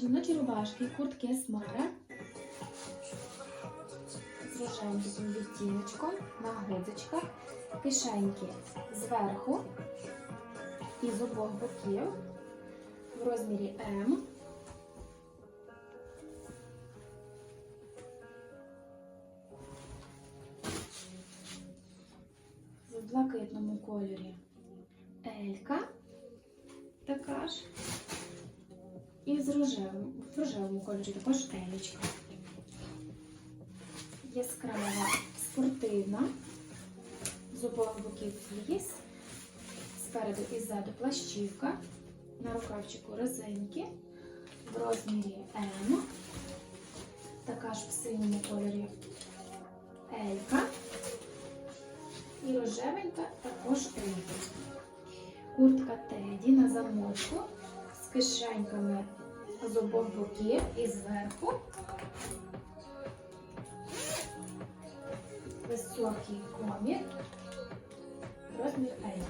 Жіночі рубашки, куртки смара з рожевеньким відтіночком на гудзичках, кишеньки зверху і з обох боків в розмірі М. В блакитному кольорі Елька така ж. І з рожевим, в рожевому кольорі також елічка. Яскрава спортивна. З обох боків фліс. Спереду і ззаду плащівка. На рукавчику резинки. В розмірі М. Така ж в синьому кольорі Елька. І рожевенька також Елька. Куртка Теді на замочку кишеньками з обох боків і зверху. Високий комір, розмір L.